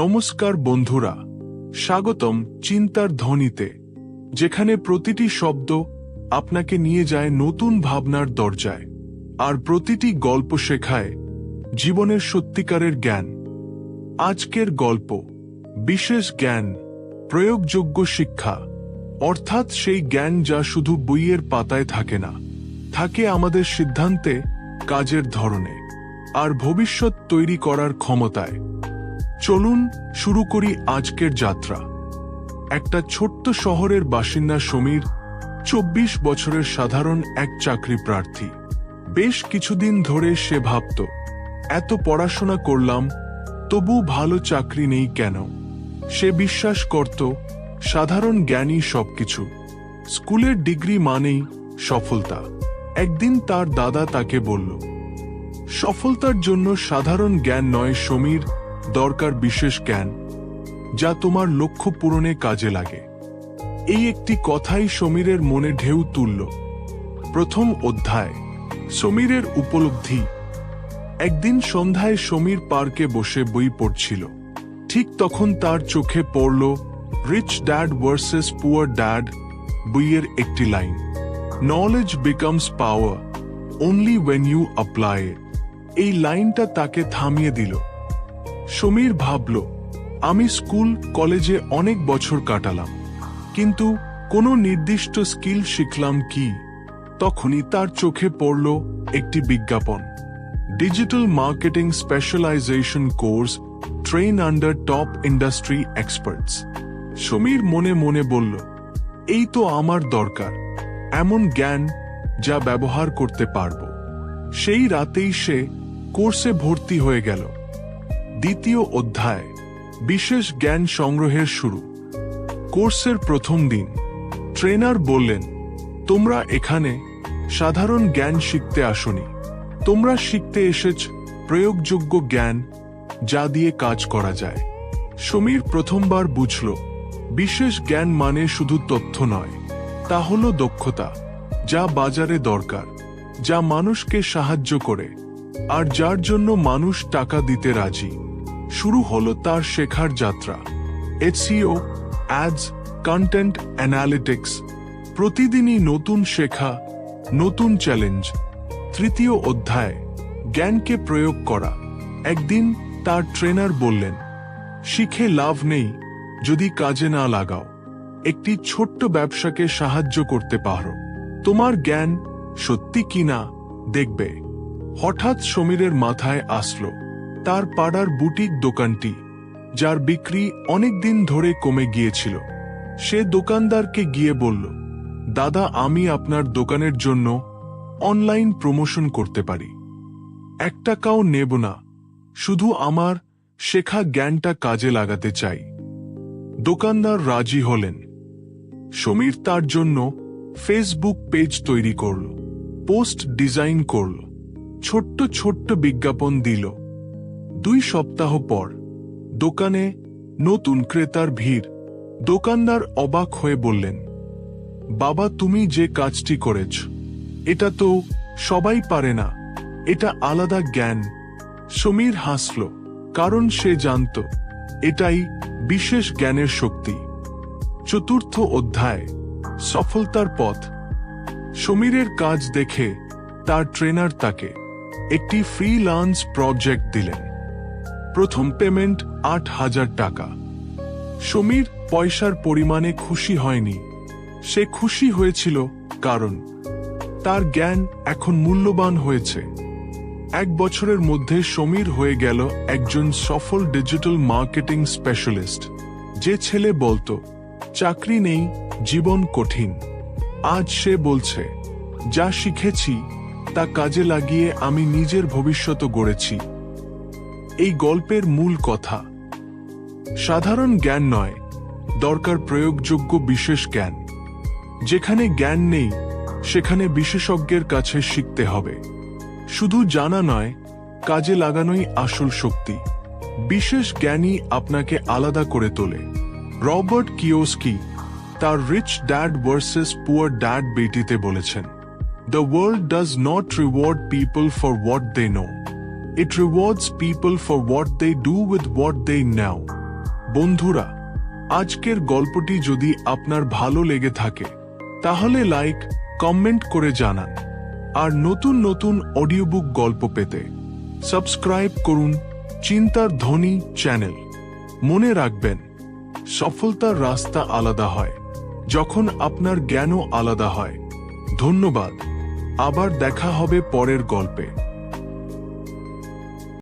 নমস্কার বন্ধুরা, স্বাগতম চিন্তার ধ্বনিতে, যেখানে প্রতিটি শব্দ আপনাকে নিয়ে যায় নতুন ভাবনার দরজায়, আর প্রতিটি গল্প শেখায় জীবনের সত্যিকারের জ্ঞান। আজকের গল্প, বিশেষ জ্ঞান, প্রয়োগযোগ্য শিক্ষা, অর্থাৎ সেই জ্ঞান যা শুধু বইয়ের পাতায় থাকে না, থাকে আমাদের সিদ্ধান্তে, কাজের ধরনে, আর ভবিষ্যৎ তৈরি করার ক্ষমতায়। চলুন শুরু করি আজকের যাত্রা। একটা ছোট্ট শহরের বাসিন্দা সমীর, চব্বিশ বছরের সাধারণ এক চাকরি প্রার্থী। বেশ কিছুদিন ধরে সে ভাবত, এত পড়াশোনা করলাম, তবু ভালো চাকরি নেই কেন? সে বিশ্বাস করত, সাধারণ জ্ঞানই সবকিছু। স্কুলের ডিগ্রি মানেই সফলতা। একদিন তার দাদা তাকে বলল, সফলতার জন্য সাধারণ জ্ঞান নয় সমীর দরকার বিশেষ জ্ঞান, যা তোমার লক্ষ্য পূরণে কাজে লাগে। এই একটি কথাই সমীরের মনে ঢেউ তুলল। প্রথম অধ্যায়, সমীরের উপলব্ধি। একদিন সন্ধ্যায় সমীর পার্কে বসে বই পড়ছিল। ঠিক তখন তার চোখে পড়ল rich dad versus poor dad বইয়ের একটি line. Knowledge becomes power only when you apply এই লাইনটা তাকে থামিয়ে দিল। সমীর ভাবল, আমি স্কুল, কলেজে অনেক বছর কাটালাম, কিন্তু কোনো নির্দিষ্ট স্কিল শিখলাম কি? তখনই তার চোখে পড়ল একটি বিজ্ঞাপন। Digital marketing specialization course, train under top industry experts. Sameer মনে মনে বলল, এই তো আমার দরকার, এমন জ্ঞান যা ব্যবহার করতে পারব। সেই রাতেই সে কোর্সে ভর্তি হয়ে গেল। দ্বিতীয় অধ্যায়, বিশেষ জ্ঞান সংগ্রহের শুরু। কোর্সের প্রথম দিন, ট্রেনার বললেন, তোমরা এখানে সাধারণ জ্ঞান শিখতে আসনি। তোমরা শিখতে এসেছ প্রয়োগযোগ্য জ্ঞান যা দিয়ে কাজ করা যায়। সমীর প্রথমবার বুঝল, বিশেষ জ্ঞান মানে শুধু তথ্য নয়, তা হল দক্ষতা, যা বাজারে দরকার, যা মানুষকে সাহায্য করে, আর যার জন্য মানুষ টাকা দিতে রাজি। শুরু হলো তার শেখার যাত্রা। এসিও, অ্যাডস, কন্টেন্ট অ্যানালিটিক্স, প্রতিদিনই নতুন শেখা, নতুন চ্যালেঞ্জ। তৃতীয় অধ্যায়, জ্ঞানকে প্রয়োগ করা। একদিন তার ট্রেনার বললেন, শিখে লাভ নেই যদি কাজে না লাগাও। একটি ছোট্ট ব্যবসাকে সাহায্য করতে পারো। তোমার জ্ঞান সত্যি কিনা দেখবে? হঠাৎ সমীরের মাথায় আসলো তার পাড়ার বুটিক দোকানটি, যার বিক্রি অনেক দিন ধরে কমে গিয়েছিল। সে দোকানদারকে গিয়ে বলল, দাদা, আমি আপনার দোকানের জন্য অনলাইন প্রমোশন করতে পারি। এক টাকাও নেব না, শুধু আমার শেখা জ্ঞানটা কাজে লাগাতে চাই দোকানদার রাজি হলেন। সমীর তার জন্য ফেসবুক পেজ তৈরি করল, পোস্ট ডিজাইন করল, ছোট্ট ছোট্ট বিজ্ঞাপন দিল। দুই সপ্তাহ পর, দোকানে নতুন ক্রেতার ভিড়। দোকানদার অবাক হয়ে বললেন, বাবা, তুমি যে কাজটি করেছ, এটা তো সবাই পারে না। এটা আলাদা জ্ঞান। সমীর হাসল, কারণ সে জানত, এটাই বিশেষ জ্ঞানের শক্তি। চতুর্থ অধ্যায়, সফলতার পথ। সমীরের কাজ দেখে তার ট্রেনার তাকে একটি ফ্রিলান্স প্রজেক্ট দিলেন। প্রথম পেমেন্ট আট হাজার টাকা। সমীর পয়সার পরিমাণে খুশি হয়নি। সে খুশি হয়েছিল কারণ তার জ্ঞান এখন মূল্যবান হয়েছে। এক বছরের মধ্যে সমীর হয়ে গেল একজন সফল ডিজিটাল মার্কেটিং স্পেশালিস্ট। যে ছেলে বলতো, চাকরি নেই, জীবন কঠিন। আজ সে বলছে, যা শিখেছি, তা কাজে লাগিয়ে আমি নিজের ভবিষ্যৎ গড়েছি। এই গল্পের মূল কথা। সাধারণ জ্ঞান নয়, দরকার প্রয়োগযোগ্য বিশেষ জ্ঞান। যেখানে জ্ঞান নেই, সেখানে বিশেষজ্ঞের কাছে শিখতে হবে। শুধু জানা নয়, কাজে লাগানোই আসল শক্তি। বিশেষ জ্ঞানই আপনাকে আলাদা করে তোলে। রবার্ট কিওস্কি তার rich dad versus poor dad বেটিতে বলেছেন, the world does not reward people for what they know. It rewards people for what they do with what they know. বন্ধুরা, আজকের গল্পটি যদি আপনার ভালো লেগে থাকে, তাহলে লাইক কমেন্ট করে জানান। আর নতুন নতুন অডিওবুক গল্প পেতে সাবস্ক্রাইব করুন চিন্তার ধ্বনি চ্যানেল মনে রাখবেন, সফলতার রাস্তা আলাদা হয়, যখন আপনার জ্ঞানও আলাদা হয়। ধন্যবাদ। আবার দেখা হবে পরের গল্পে।